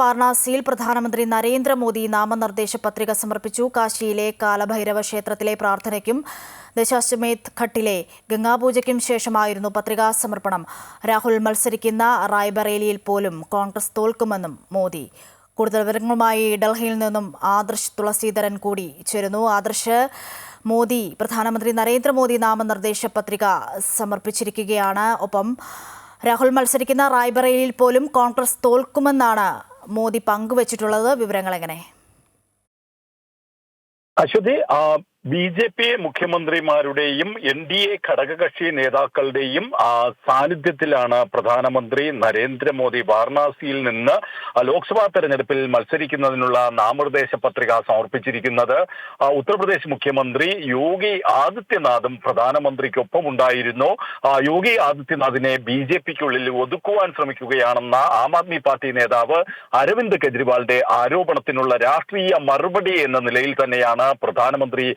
വാരണാസിയിൽ പ്രധാനമന്ത്രി നരേന്ദ്രമോദി നാമനിർദ്ദേശ പത്രിക സമർപ്പിച്ചു. കാശിയിലെ കാലഭൈരവ ക്ഷേത്രത്തിലെ പ്രാർത്ഥനയ്ക്കും ദശാശ്വമേധ് ഘട്ടിലെ ഗംഗാപൂജയ്ക്കും ശേഷമായിരുന്നു പത്രികാ സമർപ്പണം. രാഹുൽ മത്സരിക്കുന്ന റായ്ബറേലിയിൽ പോലും കോൺഗ്രസ് തോൽക്കുമെന്നും മോദി. കൂടുതൽ വിവരങ്ങളുമായി ഡൽഹിയിൽ നിന്നും ആദർശ് തുളസീധരൻ കൂടി ചേരുന്നു. ആദർശ് മോദി പ്രധാനമന്ത്രി നരേന്ദ്രമോദി നാമനിർദ്ദേശ പത്രിക സമർപ്പിച്ചിരിക്കുകയാണ്. ഒപ്പം രാഹുൽ മത്സരിക്കുന്ന റായ്ബറേലിയിൽ പോലും കോൺഗ്രസ് തോൽക്കുമെന്നാണ് മോദി പങ്കുവച്ചിട്ടുള്ളത് വിവരങ്ങൾ എങ്ങനെ അശ്വതി ബി ജെ പി മുഖ്യമന്ത്രിമാരുടെയും എൻ ഡി എ ഘടകകക്ഷി നേതാക്കളുടെയും സാന്നിധ്യത്തിലാണ് പ്രധാനമന്ത്രി നരേന്ദ്രമോദി വാരണാസിയിൽ നിന്ന് ലോക്സഭാ തെരഞ്ഞെടുപ്പിൽ മത്സരിക്കുന്നതിനുള്ള നാമനിർദ്ദേശ പത്രിക സമർപ്പിച്ചിരിക്കുന്നത് ഉത്തർപ്രദേശ് മുഖ്യമന്ത്രി യോഗി ആദിത്യനാഥും പ്രധാനമന്ത്രിക്കൊപ്പം ഉണ്ടായിരുന്നു യോഗി ആദിത്യനാഥിനെ ബി ജെ പിക്കുള്ളിൽ ഒതുക്കുവാൻ ശ്രമിക്കുകയാണെന്ന ആം ആദ്മി പാർട്ടി നേതാവ് അരവിന്ദ് കെജ്രിവാളിന്റെ ആരോപണത്തിനുള്ള രാഷ്ട്രീയ മറുപടി എന്ന നിലയിൽ തന്നെയാണ് പ്രധാനമന്ത്രി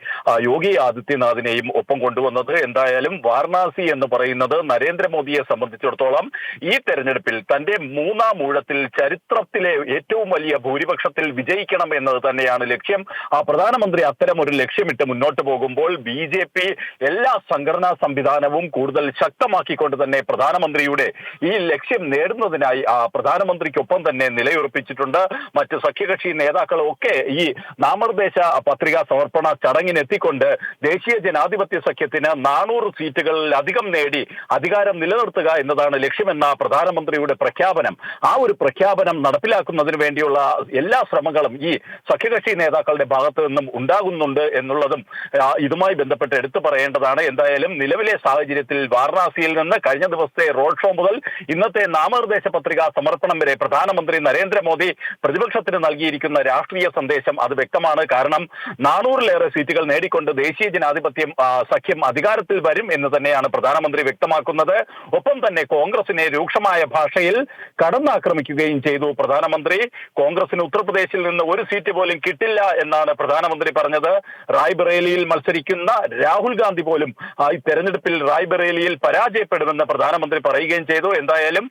യോഗി ആദിത്യനാഥിനെയും ഒപ്പം കൊണ്ടുവന്നത്. എന്തായാലും വാരണാസി എന്ന് പറയുന്നത് നരേന്ദ്രമോദിയെ സംബന്ധിച്ചിടത്തോളം ഈ തെരഞ്ഞെടുപ്പിൽ തന്റെ മൂന്നാം ഊഴത്തിൽ ചരിത്രത്തിലെ ഏറ്റവും വലിയ ഭൂരിപക്ഷത്തിൽ വിജയിക്കണം എന്നത് തന്നെയാണ് ലക്ഷ്യം. ആ പ്രധാനമന്ത്രി അത്തരം ഒരു ലക്ഷ്യമിട്ട് മുന്നോട്ട് പോകുമ്പോൾ ബി ജെ പി എല്ലാ സംഘടനാ സംവിധാനവും കൂടുതൽ ശക്തമാക്കിക്കൊണ്ട് തന്നെ പ്രധാനമന്ത്രിയുടെ ഈ ലക്ഷ്യം നേടുന്നതിനായി ആ പ്രധാനമന്ത്രിക്കൊപ്പം തന്നെ നിലയുറപ്പിച്ചിട്ടുണ്ട്. മറ്റ് സഖ്യകക്ഷി നേതാക്കളും ഒക്കെ ഈ നാമനിർദ്ദേശ പത്രികാ സമർപ്പണ ചടങ്ങിന് എത്തിക്കൊണ്ട് ദേശീയ ജനാധിപത്യ സഖ്യത്തിന് നാനൂറ് സീറ്റുകളിലധികം നേടി അധികാരം നിലനിർത്തുക എന്നതാണ് ലക്ഷ്യമെന്ന പ്രധാനമന്ത്രിയുടെ പ്രഖ്യാപനം. ആ ഒരു പ്രഖ്യാപനം നടപ്പിലാക്കുന്നതിന് വേണ്ടിയുള്ള എല്ലാ ശ്രമങ്ങളും ഈ സഖ്യകക്ഷി നേതാക്കളുടെ ഭാഗത്തു നിന്നും ഉണ്ടാകുന്നുണ്ട് എന്നുള്ളതും ഇതുമായി ബന്ധപ്പെട്ട് എടുത്തു പറയേണ്ടതാണ്. എന്തായാലും നിലവിലെ സാഹചര്യത്തിൽ വാരണാസിയിൽ നിന്ന് കഴിഞ്ഞ ദിവസത്തെ റോഡ് ഷോ മുതൽ ഇന്നത്തെ നാമനിർദ്ദേശ പത്രിക സമർപ്പണം വരെ പ്രധാനമന്ത്രി നരേന്ദ്രമോദി പ്രതിപക്ഷത്തിന് നൽകിയിരിക്കുന്ന രാഷ്ട്രീയ സന്ദേശം അത് വ്യക്തമാണ്. കാരണം നാനൂറിലേറെ സീറ്റുകൾ നേടിക്കൊണ്ട് ദേശീയ ജനാധിപത്യം സഖ്യം അധികാരത്തിൽ വരും എന്ന് തന്നെയാണ് പ്രധാനമന്ത്രി വ്യക്തമാക്കുന്നത്. ഒപ്പം തന്നെ കോൺഗ്രസിനെ രൂക്ഷമായ ഭാഷയിൽ കടന്നാക്രമിക്കുകയും ചെയ്തു പ്രധാനമന്ത്രി. കോൺഗ്രസിന് ഉത്തർപ്രദേശിൽ നിന്ന് ഒരു സീറ്റ് പോലും കിട്ടില്ല എന്നാണ് പ്രധാനമന്ത്രി പറഞ്ഞത്. റായ്ബറേലിയിൽ മത്സരിക്കുന്ന രാഹുൽ ഗാന്ധി പോലും ഈ തെരഞ്ഞെടുപ്പിൽ റായ്ബറേലിയിൽ പരാജയപ്പെടുമെന്ന് പ്രധാനമന്ത്രി പറയുകയും ചെയ്തു. എന്തായാലും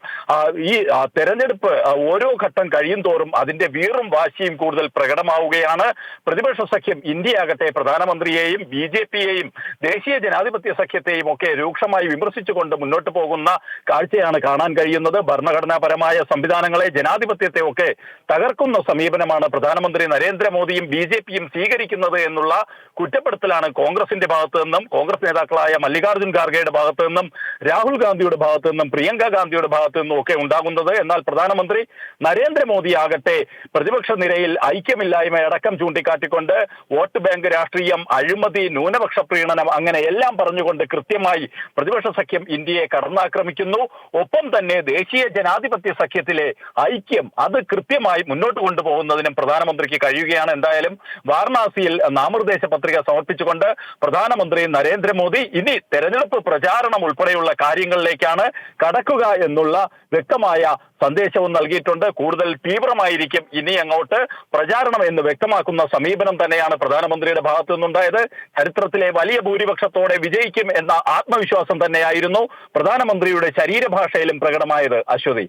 ഈ തെരഞ്ഞെടുപ്പ് ഓരോ ഘട്ടം കഴിയും തോറും അതിന്റെ വീറും വാശിയും കൂടുതൽ പ്രകടമാവുകയാണ്. പ്രതിപക്ഷ സഖ്യം ഇന്ത്യയാകട്ടെ പ്രധാനമന്ത്രിയെയും ബി ജെ പിയെയും ദേശീയ ജനാധിപത്യ സഖ്യത്തെയും ഒക്കെ രൂക്ഷമായി വിമർശിച്ചുകൊണ്ട് മുന്നോട്ട് പോകുന്ന കാഴ്ചയാണ് കാണാൻ കഴിയുന്നത്. ഭരണഘടനാപരമായ സംവിധാനങ്ങളെ ജനാധിപത്യത്തെ ഒക്കെ തകർക്കുന്ന സമീപനമാണ് പ്രധാനമന്ത്രി നരേന്ദ്രമോദിയും ബി ജെ പിയും സ്വീകരിക്കുന്നത് എന്നുള്ള കുറ്റപ്പെടുത്തലാണ് കോൺഗ്രസിന്റെ ഭാഗത്തു നിന്നും കോൺഗ്രസ് നേതാക്കളായ മല്ലികാർജുൻ ഖാർഗെയുടെ ഭാഗത്തു നിന്നും രാഹുൽ ഗാന്ധിയുടെ ഭാഗത്തു നിന്നും പ്രിയങ്ക ഗാന്ധിയുടെ ഭാഗത്തു നിന്നും ഒക്കെ ഉണ്ടാകുന്നത്. എന്നാൽ പ്രധാനമന്ത്രി നരേന്ദ്രമോദി ആകട്ടെ പ്രതിപക്ഷ നിരയിൽ ഐക്യമില്ലായ്മ അടക്കം ചൂണ്ടിക്കാട്ടിക്കൊണ്ട് വോട്ട് ബാങ്ക് രാഷ്ട്രീയം അഴിമതി ന്യൂനപക്ഷ പ്രീണനം അങ്ങനെ എല്ലാം പറഞ്ഞുകൊണ്ട് കൃത്യമായി പ്രതിപക്ഷ സഖ്യം ഇന്ത്യയെ കടന്നാക്രമിക്കുന്നു. ഒപ്പം തന്നെ ദേശീയ ജനാധിപത്യ സഖ്യത്തിലെ ഐക്യം അത് കൃത്യമായി മുന്നോട്ട് കൊണ്ടുപോകുന്നതിനും പ്രധാനമന്ത്രിക്ക് കഴിയുകയാണ്. എന്തായാലും വാരണാസിയിൽ നാമനിർദ്ദേശ പത്രിക സമർപ്പിച്ചുകൊണ്ട് പ്രധാനമന്ത്രി നരേന്ദ്രമോദി ഇനി തെരഞ്ഞെടുപ്പ് പ്രചാരണം ഉൾപ്പെടെയുള്ള കാര്യങ്ങളിലേക്കാണ് കടക്കുക എന്നുള്ള വ്യക്തമായ സന്ദേശവും നൽകിയിട്ടുണ്ട്. കൂടുതൽ തീവ്രമായിരിക്കും ഇനി അങ്ങോട്ട് പ്രചാരണം എന്ന് വ്യക്തമാക്കുന്ന സമീപനം തന്നെയാണ് പ്രധാനമന്ത്രിയുടെ ഭാഗത്തു നിന്നുണ്ടായത് ചരിത്രത്തിലെ വലിയ ഭൂരിപക്ഷത്തോടെ വിജയിക്കും എന്ന ആത്മവിശ്വാസം തന്നെയായിരുന്നു പ്രധാനമന്ത്രിയുടെ ശരീരഭാഷയിലും പ്രകടമായത് അശ്വതി.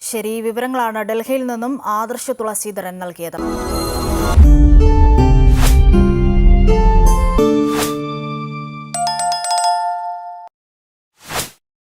ശരി വിവരങ്ങളാണ് ഡൽഹിയിൽ നിന്നും ആദർശ തുളസീധരൻ നൽകിയത്.